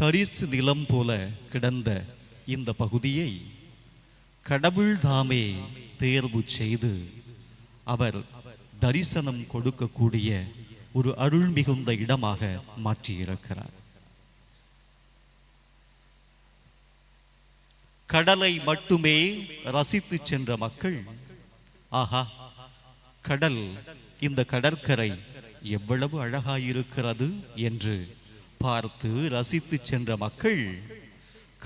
தரிசு நிலம் போல கிடந்த இந்த பகுதியை கடவுள் தாமே தேர்வு செய்து அவர் தரிசனம் கொடுக்கக்கூடிய ஒரு அருள் மிகுந்த இடமாக மாற்றியிருக்கிறார். கடலை மட்டுமே ரசித்து சென்ற மக்கள் ஆஹா கடல் இந்த கடற்கரை எவ்வளவு அழகாயிருக்கிறது என்று பார்த்து ரசித்து சென்ற மக்கள்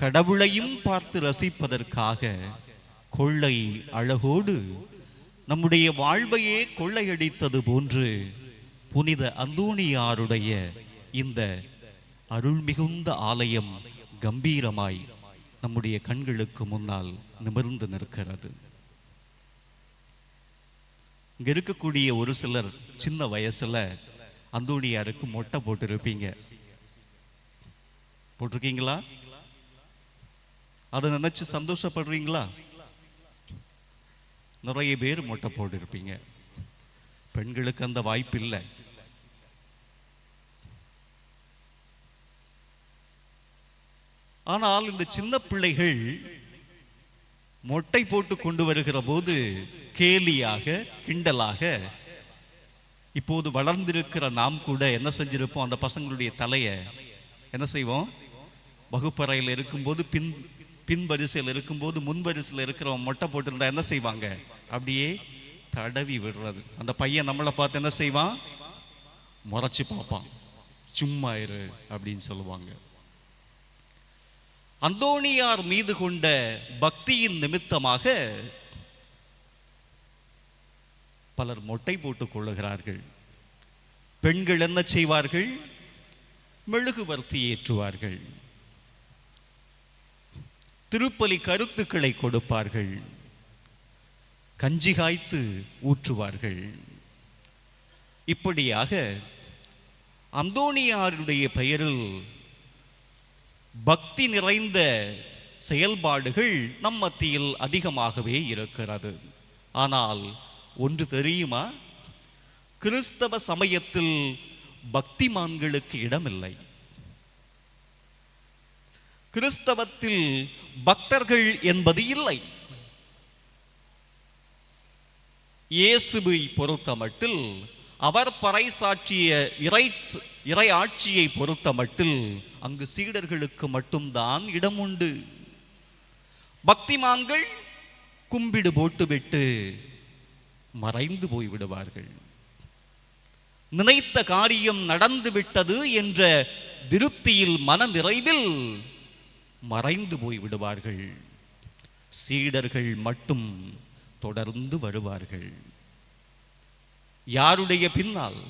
கடவுளையும் பார்த்து ரசிப்பதற்காக கொள்ளை அழகோடு நம்முடைய வாழ்வையே கொள்ளையடித்தது போன்று புனித அந்தோணியாருடைய இந்த அருள் மிகுந்த ஆலயம் கம்பீரமாய் நம்முடைய கண்களுக்கு முன்னால் நிமிர்ந்து நிற்கிறது. இங்க இருக்கக்கூடிய ஒரு சிலர் சின்ன வயசுல அந்தோணியாருக்கு மொட்டை போட்டிருப்பீங்க. போட்டிருக்கீங்களா? அதை நினைச்சு சந்தோஷப்படுறீங்களா? நிறைய பேர் மொட்டை போட்டிருப்பீங்க. பெண்களுக்கு அந்த வாய்ப்பு இல்லை. ஆனால் இந்த சின்ன பிள்ளைகள் மொட்டை போட்டு கொண்டு வருகிற போது கேலியாக கிண்டலாக இப்போது வளர்ந்திருக்கிற நாம் கூட என்ன செஞ்சிருப்போம்? அந்த பசங்களுடைய தலையை என்ன செய்வோம்? வகுப்பறையில் இருக்கும்போது பின் பின் வரிசையில் இருக்கும்போது முன் வரிசையில் இருக்கிறவன் மொட்டை போட்டிருந்தா என்ன செய்வாங்க? அப்படியே தடவி விடுறது. அந்த பையன் நம்மளை பார்த்து என்ன செய்வான்? முறைச்சி பார்ப்பான். சும்மா இரு அப்படின்னு சொல்லுவாங்க. அந்தோணியார் மீது கொண்ட பக்தியின் நிமித்தமாக பலர் மொட்டை போட்டுக் கொள்ளுகிறார்கள். பெண்கள் என்ன செய்வார்கள்? மெழுகுவர்த்தி ஏற்றுவார்கள். திருப்பலி கருத்துக்களை கொடுப்பார்கள். கஞ்சி காய்த்து ஊற்றுவார்கள். இப்படியாக அந்தோணியாருடைய பெயரில் பக்தி நிறைந்த செயல்பாடுகள் நம் மத்தியில் அதிகமாகவே இருக்கிறது. ஆனால் ஒன்று தெரியுமா? கிறிஸ்தவ சமயத்தில் பக்திமான்களுக்கு இடமில்லை. கிறிஸ்தவத்தில் பக்தர்கள் என்பது இல்லை. இயேசுவை பொறுத்தமட்டில் அவர் பறைசாற்றிய இறை இறை ஆட்சியை பொறுத்தமட்டில் அங்கு சீடர்களுக்கு மட்டும்தான் இடம் உண்டு பக்திமான்கள் கும்பிடு போட்டுவிட்டு மறைந்து போய் விடுவார்கள் நினைத்த காரியம் நடந்து விட்டது என்ற திருப்தியில் மன நிறைவில் மறைந்து போய் விடுவார்கள். சீடர்கள் மட்டும் தொடர்ந்து வருவார்கள். யாருடைய பின்னால்?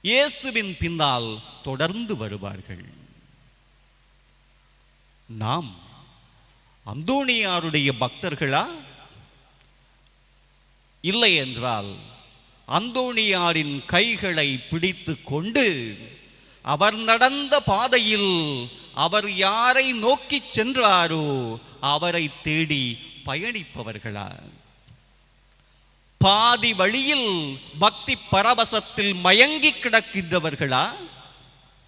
இயேசுவின் பின்னால் தொடர்ந்து வருவார்கள். நாம் அந்தோணியாருடைய பக்தர்களா? இல்லை என்றால் அந்தோணியாரின் கைகளை பிடித்து கொண்டு அவர் நடந்த பாதையில் அவர் யாரை நோக்கி சென்றாரோ அவரை தேடி பயணிப்பவர்களா பாதி வழியில் பக்தி பரவசத்தில் மயங்கி கிடக்கின்றவர்களா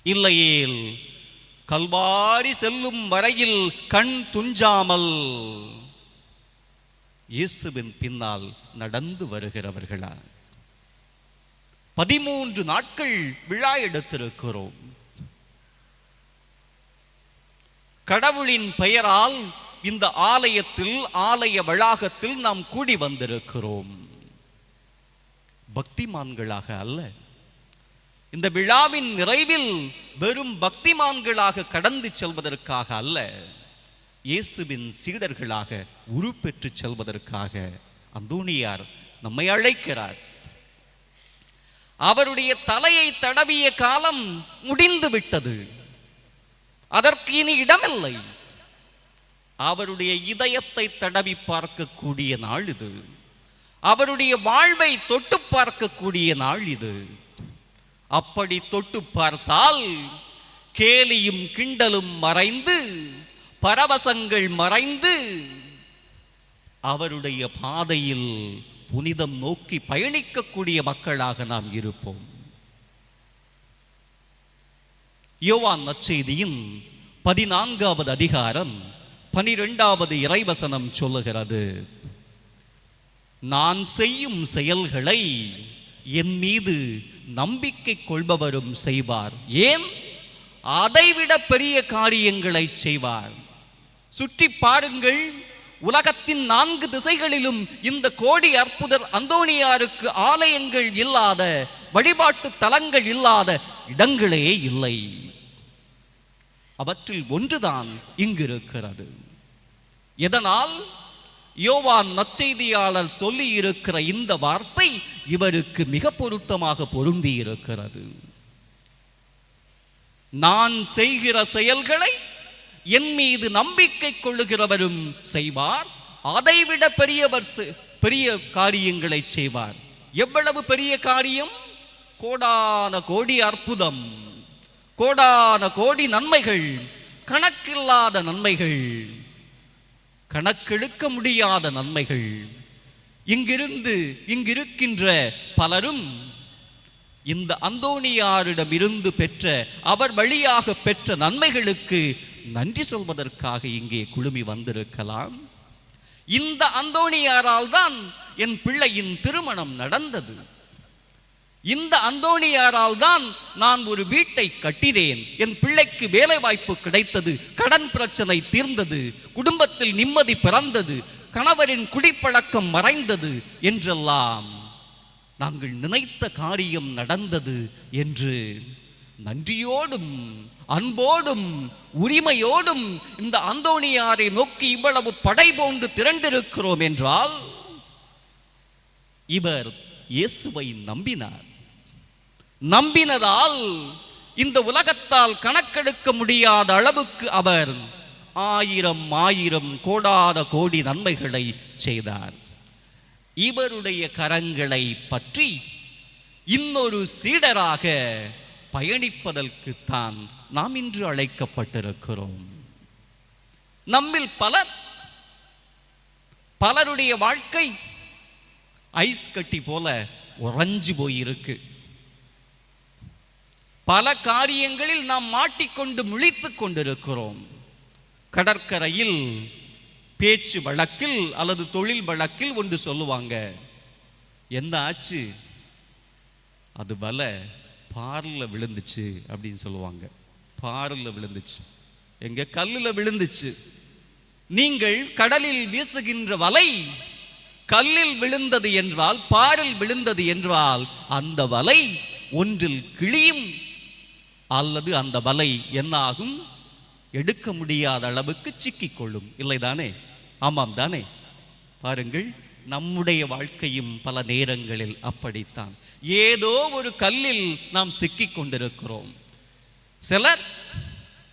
இல்லையேல் கல்வாரி செல்லும் வரையில் கண் துஞ்சாமல் இயேசுவின் பின்னால் நடந்து வருகிறவர்களா பதிமூன்று நாட்கள் விழா எடுத்திருக்கிறோம். கடவுளின் பெயரால் இந்த ஆலயத்தில் ஆலய வளாகத்தில் நாம் கூடி வந்திருக்கிறோம். பக்திமான்களாக அல்ல. இந்த விழாவின் நிறைவில் வெறும் பக்திமான்களாக கடந்து செல்வதற்காக அல்ல. இயேசுவின் சீடர்களாக உருப்பெற்று செல்வதற்காக அந்தோணியார் நம்மை அழைக்கிறார். அவருடைய தலையை தடவிய காலம் முடிந்து விட்டது. அதற்கு இனி இடமில்லை. அவருடைய இதயத்தை தடவி பார்க்கக்கூடிய நாள் இது. அவருடைய வாழ்வை தொட்டு பார்க்கக்கூடிய நாள் இது. அப்படி தொட்டு பார்த்தால் கேலியும் கிண்டலும் மறைந்து பரவசங்கள் மறைந்து அவருடைய பாதையில் புனிதம் நோக்கி பயணிக்கக்கூடிய மக்களாக நாம் இருப்போம். யோவான் நற்செய்தியின் பதினான்காவது அதிகாரம் பனிரெண்டாவது இறைவசனம் சொல்லுகிறது. நான் செய்யும் செயல்களை என் மீது நம்பிக்கை கொள்பவரும் செய்வார். ஏன்? அதைவிட பெரிய காரியங்களை செய்வார். சுற்றி பாருங்கள் உலகத்தின் நான்கு திசைகளிலும் இந்த கோடி அற்புதர் அந்தோணியாருக்கு ஆலயங்கள் இல்லாத வழிபாட்டு தலங்கள் இல்லாத இடங்களே இல்லை. அவற்றில் ஒன்றுதான் இங்கு இருக்கிறது எதனால்? யோவான் நற்செய்தியாளர் சொல்லி இருக்கிற இந்த வார்த்தை இவருக்கு மிக பொருத்தமாக பொருந்தி இருக்கிறது நான் செய்கிற செயல்களை என் மீது நம்பிக்கை கொள்ளுகிறவரும் செய்வார் அதைவிட பெரியவர் செ- பெரிய காரியங்களை செய்வார். எவ்வளவு பெரிய காரியம்? கோடான கோடி அற்புதம். கோடான கோடி நன்மைகள் கணக்கில்லாத நன்மைகள் கணக்கெடுக்க முடியாத நன்மைகள். இங்கிருந்து இங்கிருக்கின்ற பலரும் இந்த அந்தோணியாரிடம் இருந்து பெற்ற அவர் வழியாக பெற்ற நன்மைகளுக்கு நன்றி சொல்வதற்காக இங்கே குழுமி வந்திருக்கலாம். இந்த அந்தோணியாரால் தான் என் பிள்ளையின் திருமணம் நடந்தது. இந்த அந்தோணியாரால் தான் நான் ஒரு வீட்டை கட்டினேன். என் பிள்ளைக்கு வேலை வாய்ப்பு கிடைத்தது கடன் பிரச்சனை தீர்ந்தது குடும்பத்தில் நிம்மதி பிறந்தது கணவரின் குடிப்பழக்கம் மறைந்தது என்றெல்லாம் நாங்கள் நினைத்த காரியம் நடந்தது என்று நன்றியோடும் அன்போடும் உரிமையோடும் இந்த அந்தோணியாரை நோக்கி இவ்வளவு படை போன்று திரண்டிருக்கிறோம் என்றால் இவர் இயேசுவை நம்பினார். நம்பினதால் இந்த உலகத்தால் கணக்கெடுக்க முடியாத அளவுக்கு அவர் ஆயிரம் ஆயிரம் கோடாத கோடி நன்மைகளை செய்தார். இவருடைய கரங்களை பற்றி இன்னொரு சீடராக பயணிப்பதற்குத்தான் நாம் இன்று அழைக்கப்பட்டிருக்கிறோம். நம்மில் பலர் பலருடைய வாழ்க்கை ஐஸ் கட்டி போல உறைஞ்சு போயிருக்கு. பல காரியங்களில் நாம் மாட்டிக்கொண்டு முழித்து கொண்டிருக்கிறோம். கடற்கரையில் பேச்சு வழக்கில் அல்லது தொழில் வழக்கில் ஒன்று சொல்லுவாங்க. என்ன ஆச்சு? அது பல பாரில் விழுந்துச்சு அப்படின்னு சொல்லுவாங்க. பாரில் விழுந்துச்சு. எங்க கல்லில் விழுந்துச்சு. நீங்கள் கடலில் வீசுகின்ற வலை கல்லில் விழுந்தது என்றால் பாரில் விழுந்தது என்றால் அந்த வலை ஒன்றில் கிழியும். அல்லது அந்த வலை என்ன ஆகும் எடுக்க முடியாத அளவுக்கு சிக்கிக்கொள்ளும். இல்லைதானே? ஆமாம் தானே? பாருங்கள் நம்முடைய வாழ்க்கையும் பல நேரங்களில் அப்படித்தான். ஏதோ ஒரு கல்லில் நாம் சிக்கிக் கொண்டிருக்கிறோம். சிலர்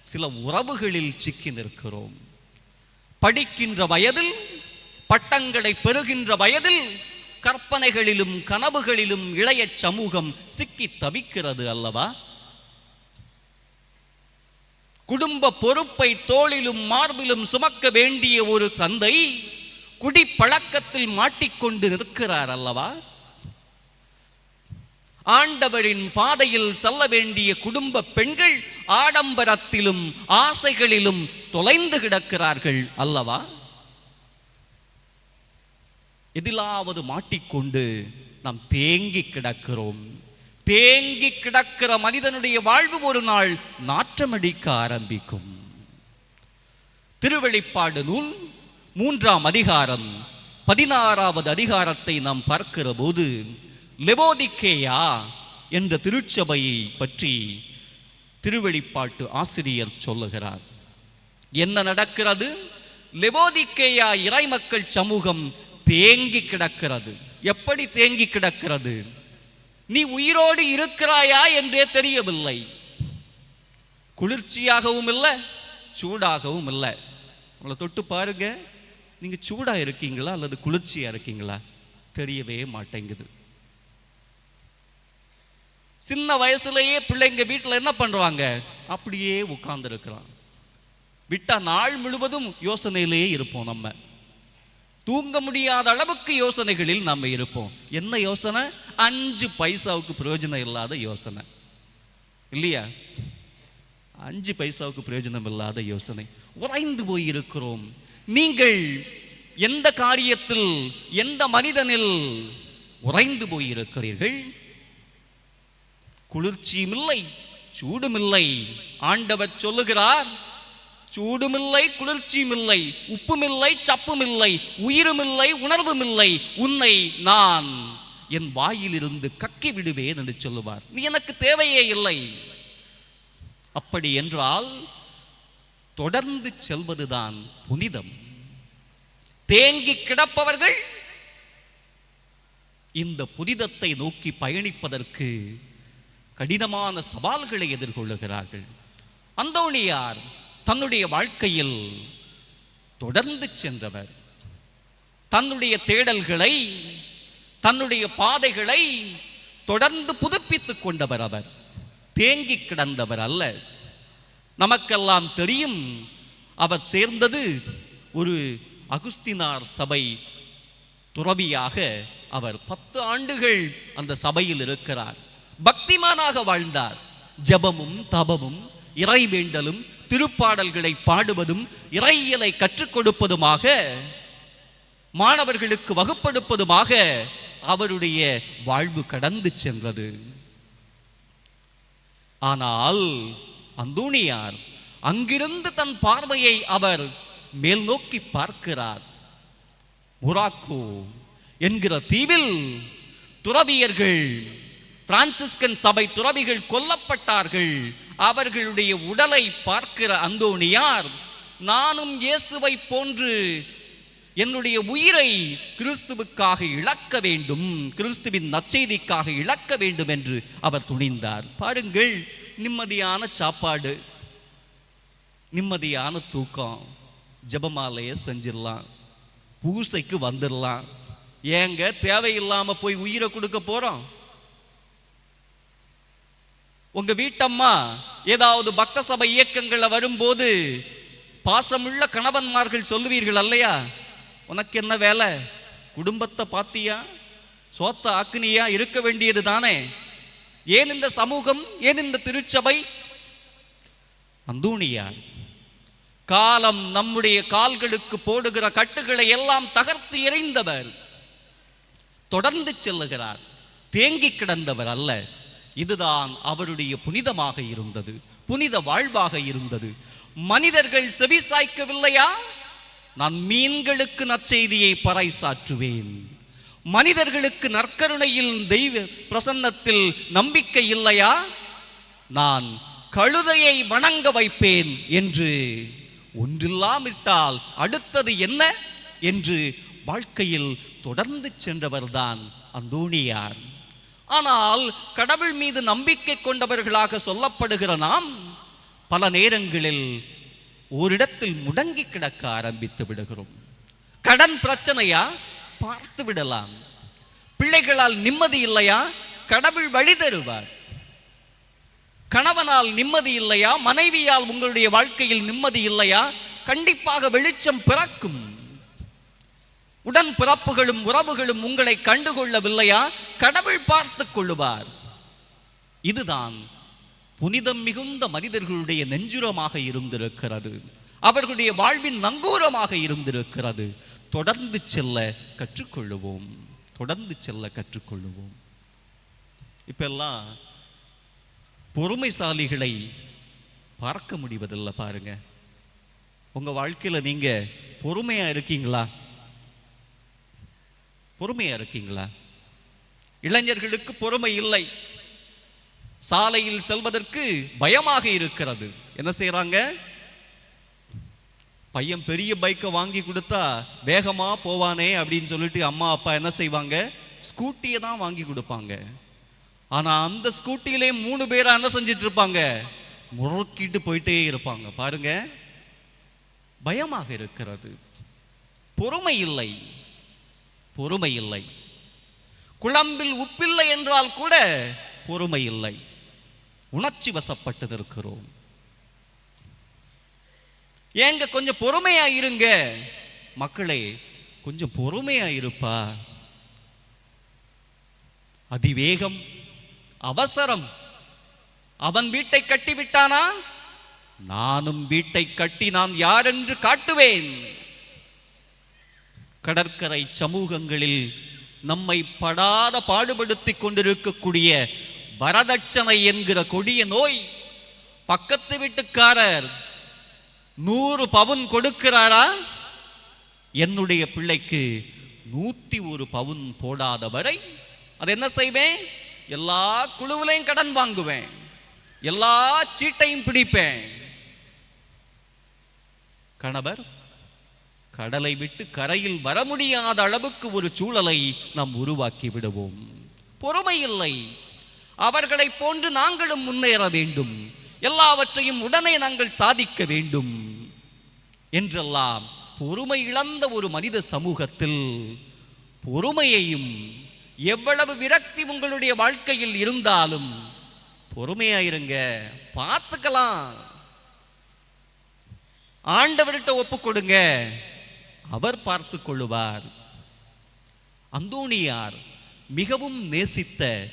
சில உறவுகளில் சிக்கி நிற்கிறோம். படிக்கின்ற வயதில் பட்டங்களை பெறுகின்ற வயதில் கற்பனைகளிலும் கனவுகளிலும் இளைய சமூகம் சிக்கி தவிக்கிறது அல்லவா? குடும்ப பொறுப்பை தோளிலும் மார்பிலும் சுமக்க வேண்டிய ஒரு தந்தை குடிப்பழக்கத்தில் மாட்டிக்கொண்டு இருக்கிறார் அல்லவா? ஆண்டவரின் பாதையில் செல்ல வேண்டிய குடும்ப பெண்கள் ஆடம்பரத்திலும் ஆசைகளிலும் தொலைந்து கிடக்கிறார்கள் அல்லவா? எதிலாவது மாட்டிக்கொண்டு நாம் தேங்கி கிடக்கிறோம். தேங்கி கிடக்கிற மனிதனுடைய வாழ்வு ஒரு நாள் நாற்றமடிக்க ஆரம்பிக்கும். திருவெளிப்பாடு நூல் மூன்றாம் அதிகாரம் பதினாறாவது அதிகாரத்தை நாம் பார்க்கிற போது லெபோதிக்கேயா என்ற திருச்சபையை பற்றி திருவெளிப்பாட்டு ஆசிரியர் சொல்லுகிறார். என்ன நடக்கிறது? லெபோதிக்கேயா இறைமக்கள் சமூகம் தேங்கி கிடக்கிறது. எப்படி தேங்கி கிடக்கிறது? நீ உயிரோடு இருக்கிறாயா என்றே தெரியவில்லை. குளிர்ச்சியாகவும் இல்லை சூடாகவும் இல்லை. உங்களை தொட்டு பாருங்க. நீங்க சூடா இருக்கீங்களா அல்லது குளிர்ச்சியா இருக்கீங்களா? தெரியவே மாட்டேங்குது. சின்ன வயசுலயே பிள்ளைங்க வீட்டில் என்ன பண்றாங்க? அப்படியே உட்கார்ந்து இருக்கிறான் விட்டா நாள் முழுவதும் யோசனையிலேயே இருப்போம் நம்ம. தூங்க முடியாத அளவுக்கு யோசனைகளில் நம்ம இருப்போம். என்ன யோசனை? அஞ்சு பைசாவுக்கு பிரயோஜனம் இல்லாத யோசனை. இல்லையா? அஞ்சு பைசாவுக்கு பிரயோஜனம் இல்லாத யோசனை. உறைந்து போயிருக்கிறோம். நீங்கள் எந்த காரியத்தில் எந்த மனிதனில் உறைந்து போயிருக்கிறீர்கள்? குளிர்ச்சியும் இல்லை சூடும் இல்லை. ஆண்டவர் சொல்லுகிறார் சூடுமில்லை குளிர்ச்சியும் இல்லை உப்புமில்லை சப்புமில்லை உயிருமில்லை உணர்வுமில்லை. உன்னை நான் என் வாயிலிருந்து கக்கி விடுவேன் என்று சொல்லுவார். நீ எனக்கு தேவையே இல்லை. அப்படி என்றால் தொடர்ந்து செல்வதுதான் புனிதம். தேங்கி கிடப்பவர்கள் இந்த புனிதத்தை நோக்கி பயணிப்பதற்கு கடினமான சவால்களை எதிர்கொள்ளுகிறார்கள். அந்தோணியார் தன்னுடைய வாழ்க்கையில் தொடர்ந்து சென்றவர். தன்னுடைய தேடல்களை தன்னுடைய பாதைகளை தொடர்ந்து புதுப்பித்துக் கொண்டவர் அவர். தேங்கி கிடந்தவர் அல்ல. நமக்கெல்லாம் தெரியும் அவர் சேர்ந்தது ஒரு அகுஸ்தினார் சபை துறவியாக அவர் பத்து ஆண்டுகள் அந்த சபையில் இருக்கிறார். பக்திமானாக வாழ்ந்தார். ஜெபமும் தபமும் இறை வேண்டலும் திருப்பாடல்களை பாடுவதும் இறையியலை கற்றுக் கொடுப்பதுமாக மாணவர்களுக்கு வகுப்படுப்பதுமாக அவருடைய வாழ்வு கடந்து சென்றது. ஆனால் அந்தோணியார் அங்கிருந்து தன் பார்வையை அவர் மேல் நோக்கி பார்க்கிறார். முராக்கோ என்கிற தீவில் துறவியர்கள் பிரான்சிஸ்கன் சபை துறவிகள் கொல்லப்பட்டார்கள். அவர்களுடைய உடலை பார்க்கிற அந்தோணியார் நானும் இயேசுவை போன்று என்னுடைய உயிரை கிறிஸ்துவுக்காக இழக்க வேண்டும் கிறிஸ்துவின் நற்செய்திக்காக இழக்க வேண்டும் என்று அவர் துணிந்தார். பாருங்கள் நிம்மதியான சாப்பாடு நிம்மதியான தூக்கம் ஜெபமாலையை செஞ்சிடலாம் பூசைக்கு வந்துடலாம். ஏங்க தேவையில்லாம போய் உயிரை கொடுக்க போறோம்? உங்க வீட்டம்மா ஏதாவது பக்த சபை இயக்கங்களில் வரும்போது பாசமுள்ள கணவன்மார்கள் சொல்லுவீர்கள் அல்லையா? உனக்கு என்ன வேலை? குடும்பத்தை பாத்தியா? சோத்த ஆக்குனியா? இருக்க வேண்டியது தானே. ஏன் இந்த சமூகம்? ஏன் இந்த திருச்சபை? அந்தூணியார் காலம் நம்முடைய கால்களுக்கு போடுகிற கட்டுகளை எல்லாம் தகர்த்து எறிந்தவர். தொடர்ந்து செல்லுகிறார். தேங்கி கிடந்தவர் அல்ல. இதுதான் அவருடைய புனிதமாக இருந்தது புனித வாழ்வாக இருந்தது. மனிதர்கள் செவி சாய்க்கவில்லையா நான் மீன்களுக்கு நற்செய்தியை பறைசாற்றுவேன். மனிதர்களுக்கு நற்கருணையில் தெய்வ பிரசன்னத்தில் நம்பிக்கை இல்லையா? நான் கழுதையை வணங்க வைப்பேன் என்று ஒன்றில்லாமிட்டால் அடுத்தது என்ன? என்று வாழ்க்கையில் தொடர்ந்து சென்றவர்தான் அந்தோணியார். ஆனால் கடவுள் மீது நம்பிக்கை கொண்டவர்களாக சொல்லப்படுகிற நாம் பல நேரங்களில் ஓரிடத்தில் முடங்கி கிடக்க ஆரம்பித்து விடுகிறோம். கடன் பிரச்சனையா? பார்த்து விடலாம். பிள்ளைகளால் நிம்மதி இல்லையா? கடவுள் வழி தருவார். கணவனால் நிம்மதி இல்லையா? மனைவியால் உங்களுடைய வாழ்க்கையில் நிம்மதி இல்லையா? கண்டிப்பாக வெளிச்சம் பிறக்கும். உடன் பிறப்புகளும் உறவுகளும் உங்களை கண்டுகொள்ளவில்லையா? கடவுள் பார்த்து கொள்ளுவார். இதுதான் புனிதம் மிகுந்த மனிதர்களுடைய நெஞ்சுரமாக இருந்திருக்கிறது. அவர்களுடைய வாழ்வின் நங்கூரமாக இருந்திருக்கிறது. தொடர்ந்து செல்ல கற்றுக்கொள்ளுவோம். தொடர்ந்து செல்ல கற்றுக்கொள்ளுவோம். இப்பெல்லாம் பொறுமைசாலிகளை பார்க்க முடிவதில்லை பாருங்க. உங்க வாழ்க்கையில நீங்க பொறுமையா இருக்கீங்களா? பொறுமையா இருக்கீங்களா? இளைஞர்களுக்கு பொறுமை இல்லை. சாலையில் செல்வதற்கு பயமாக இருக்கிறது. என்ன செய்கிறாங்க பையன் பெரிய பைக்கை வாங்கி கொடுத்தா வேகமா போவானே அப்படின்னு சொல்லிட்டு அம்மா அப்பா என்ன செய்வாங்க? ஸ்கூட்டியை தான் வாங்கி கொடுப்பாங்க. ஆனா அந்த ஸ்கூட்டியிலே மூணு பேரா என்ன செஞ்சிட்டு இருப்பாங்க? முறுக்கிட்டு போயிட்டே இருப்பாங்க. பாருங்க. பயமாக இருக்கிறது. பொறுமை இல்லை. பொறுமை இல்லை. குழம்பில் உப்பில்லை என்றால் கூட பொறுமை இல்லை உணர்ச்சி வசப்பட்டு இருக்கிறோம் ஏங்க கொஞ்சம் பொறுமையா இருங்க. மக்களே கொஞ்சம் பொறுமையா இருப்பா. அதிவேகம் அவசரம். அவன் வீட்டை கட்டிவிட்டானா? நானும் வீட்டை கட்டி நான் யார் என்று காட்டுவேன். கடற்கரை சமூகங்களில் நம்மை படாத பாடுபடுத்திக் கொண்டிருக்கக்கூடிய வரதட்சணை என்கிற கொடிய நோய் பக்கத்து வீட்டுக்காரர் நூறு பவுன் கொடுக்கிறாரா? என்னுடைய பிள்ளைக்கு நூத்தி ஒரு பவுன் போடாத வரை அது என்ன செய்வேன்? எல்லா குழுவிலையும் கடன் வாங்குவேன். எல்லா சீட்டையும் பிடிப்பேன். கணவர் கடலை விட்டு கரையில் வர முடியாத அளவுக்கு ஒரு சூழலை நாம் உருவாக்கி விடுவோம். பொறுமை இல்லை. அவர்களைப் போன்று நாங்களும் முன்னேற வேண்டும். எல்லாவற்றையும் உடனே நாங்கள் சாதிக்க வேண்டும். என்றெல்லாம் பொறுமை இழந்த ஒரு மனித சமூகத்தில் பொறுமையையும் எவ்வளவு விரக்தி உங்களுடைய வாழ்க்கையில் இருந்தாலும் பொறுமையாயிருங்க பார்த்துக்கலாம். ஆண்டவர்கிட்ட ஒப்பு கொடுங்க. அவர் பார்த்து கொள்ளுவார். அந்தோணியார் மிகவும் நேசித்த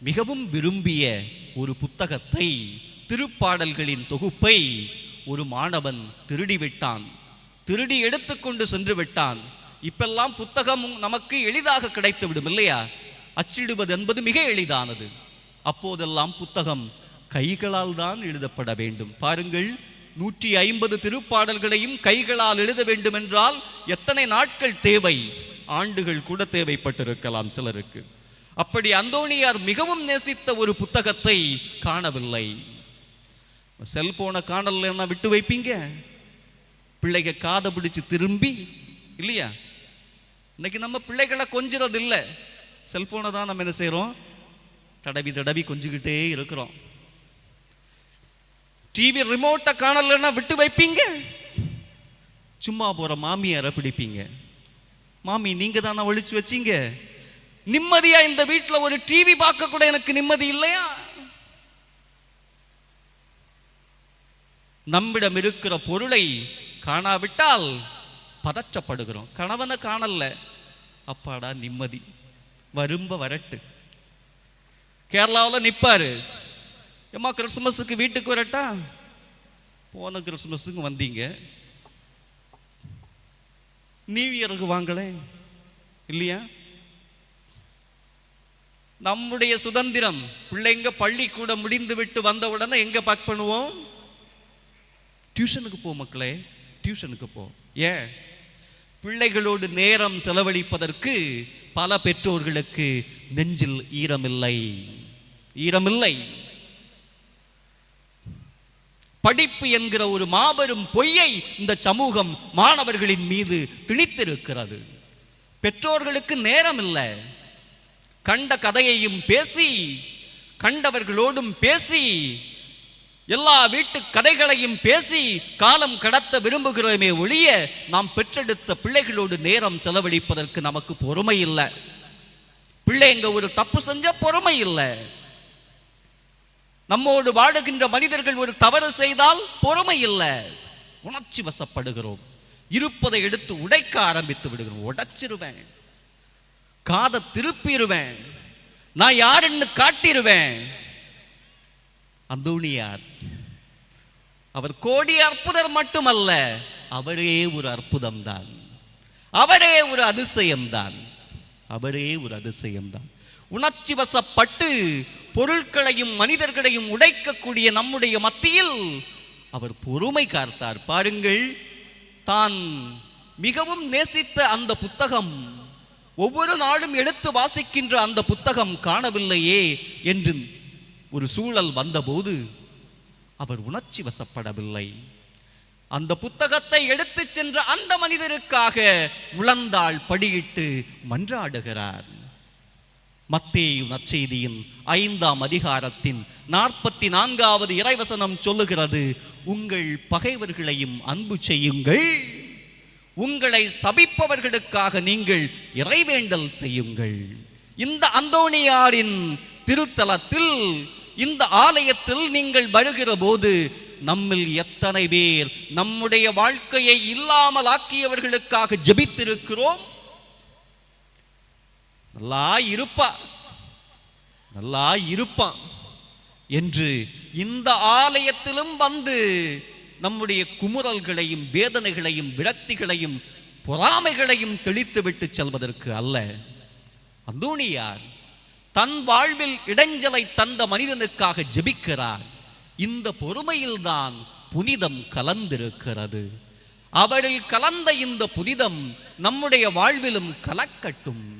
மிகவும் விரும்பிய ஒரு புத்தகத்தை திருப்பாடல்களின் தொகுப்பை ஒரு மாணவன் திருடி விட்டான் திருடி எடுத்துக்கொண்டு சென்று விட்டான். இப்பெல்லாம் புத்தகம் நமக்கு எளிதாக கிடைத்து விடும் இல்லையா? அச்சிடுவது என்பது மிக எளிதானது. அப்போதெல்லாம் புத்தகம் கைகளால் தான் எழுதப்பட வேண்டும். பாருங்கள் நூற்றி ஐம்பது திருப்பாடல்களையும் கைகளால் எழுத வேண்டும் என்றால் எத்தனை நாட்கள் தேவை? ஆண்டுகள் கூட தேவைப்பட்டிருக்கலாம் சிலருக்கு. அப்படி அந்தோணியார் மிகவும் நேசித்த ஒரு புத்தகத்தை காணவில்லை. செல்போனை காணலன்னா விட்டு வைப்பீங்க? பிள்ளைக காதை பிடிச்சு திரும்பி இல்லையா? இன்னைக்கு நம்ம பிள்ளைகளை கொஞ்சிறது இல்லை செல்போனை தான் நம்ம என்ன செய்கிறோம் தடவி தடவி கொஞ்சிக்கிட்டே இருக்கிறோம். டிவி ரிமோட்டை காணலன்னா விட்டு வைப்பீங்க? சும்மா போற மாமியாரை பிடிப்பீங்க. மாமி நீங்க தானே ஒழிச்சு வச்சீங்க? நிம்மதியா இந்த வீட்டுல ஒரு டிவி பார்க்க கூட எனக்கு நிம்மதி இல்லையா? நம்மிடம் இருக்கிற பொருளை காணாவிட்டால் பதற்றப்படுகிறோம். கணவனை காணல. அப்பாடா நிம்மதி. வரும்ப வரட்டு. கேரளாவில் நிப்பாரு. ஏம்மா கிறிஸ்துமஸுக்கு வீட்டுக்கு வரட்டா? போன கிறிஸ்துமஸுக்கு வந்தீங்க. நியூ இயருக்கு வாங்களே இல்லையா? நம்முடைய சுதந்திரம் பிள்ளைங்க பள்ளிக்கூடம் முடிந்து விட்டு வந்த உடனே எங்க பேக் பண்ணுவோம்? டியூஷனுக்கு போ மக்களே டியூஷனுக்கு போ. ஏன்? பிள்ளைகளோடு நேரம் செலவழிப்பதற்கு பல பெற்றோர்களுக்கு நெஞ்சில் ஈரமில்லை. ஈரமில்லை. படிப்பு என்கிற ஒரு மாபெரும் பொய்யை இந்த சமூகம் மாணவர்களின் மீது திணித்திருக்கிறது. பெற்றோர்களுக்கு நேரம் இல்லை கண்ட கதையையும் பேசி கண்டவர்களோடும் பேசி எல்லா வீட்டு கதைகளையும் பேசி காலம் கடத்த விரும்புகிறோமே ஒழிய நாம் பெற்றெடுத்த பிள்ளைகளோடு நேரம் செலவழிப்பதற்கு நமக்கு பொறுமை இல்லை. பிள்ளைங்க ஒரு தப்பு செஞ்ச பொறுமை இல்லை. நம்மோடு வாழுகின்ற மனிதர்கள் ஒரு தவறு செய்தால் பொறுமை இல்லை. உணர்ச்சி வசப்படுகிறோம். இருப்பதை எடுத்து உடைக்க ஆரம்பித்து விடுகிறோம். உடைச்சிருவேன். காதை திருப்பிடுவேன் நான் யாருன்னு காட்டிடுவேன் அந்தோணியார் அவர் கோடி அற்புதர் மட்டுமல்ல. அவரே ஒரு அற்புதம் தான் அவரே ஒரு அதிசயம்தான். அவரே ஒரு அதிசயம்தான். உணர்ச்சி வசப்பட்டு பொருட்களையும் மனிதர்களையும் உடைக்கக்கூடிய நம்முடைய மத்தியில் அவர் பொறுமை காத்தார் பாருங்கள் தான் மிகவும் நேசித்த அந்த புத்தகம் ஒவ்வொரு நாளும் எடுத்து வாசிக்கின்ற அந்த புத்தகம் காணவில்லையே என்று ஒரு சூழல் வந்தபோது அவர் உணர்ச்சி வசப்படவில்லை. அந்த புத்தகத்தை எடுத்து சென்ற அந்த மனிதருக்காக உழந்தாள் படியிட்டு மன்றாடுகிறார். மத்தேயு நற்செய்தியின் ஐந்தாம் அதிகாரத்தின் நாற்பத்தி நான்காவது இறைவசனம் சொல்லுகிறது உங்கள் பகைவர்களையும் அன்பு செய்யுங்கள். உங்களை சபிப்பவர்களுக்காக நீங்கள் இறைவேண்டல் செய்யுங்கள். இந்த அந்தோணியாரின் திருத்தலத்தில் இந்த ஆலயத்தில் நீங்கள் வருகிற போது நம்மில் எத்தனை பேர் நம்முடைய வாழ்க்கையை இல்லாமல் ஆக்கியவர்களுக்காக ஜெபித்திருக்கிறோம்? நல்லா இருப்பா. நல்லா இருப்பான். என்று இந்த ஆலயத்திலும் வந்து நம்முடைய குமுறல்களையும் வேதனைகளையும் விரக்திகளையும் பொறாமைகளையும் தெளித்துவிட்டு செல்வதற்கு அல்ல. அந்தோணியார் தன் வாழ்வில் இடைஞ்சலை தந்த மனிதனுக்காக ஜெபிக்கிறார். இந்த பொறுமையில்தான் புனிதம் கலந்திருக்கிறது. அவரில் கலந்த இந்த புனிதம் நம்முடைய வாழ்விலும் கலக்கட்டும்.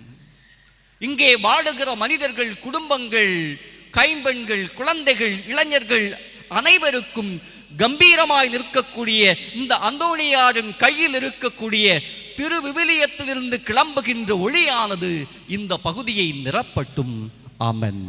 இங்கே வாழுகிற மனிதர்கள் குடும்பங்கள் கைம்பெண்கள் குழந்தைகள் இளைஞர்கள் அனைவருக்கும் கம்பீரமாய் நிற்கக்கூடிய இந்த அந்தோணியாரின் கையில் இருக்கக்கூடிய திருவிவிலியத்திலிருந்து கிளம்புகின்ற ஒளியானது இந்த பகுதியை நிரப்பட்டும். ஆமன்.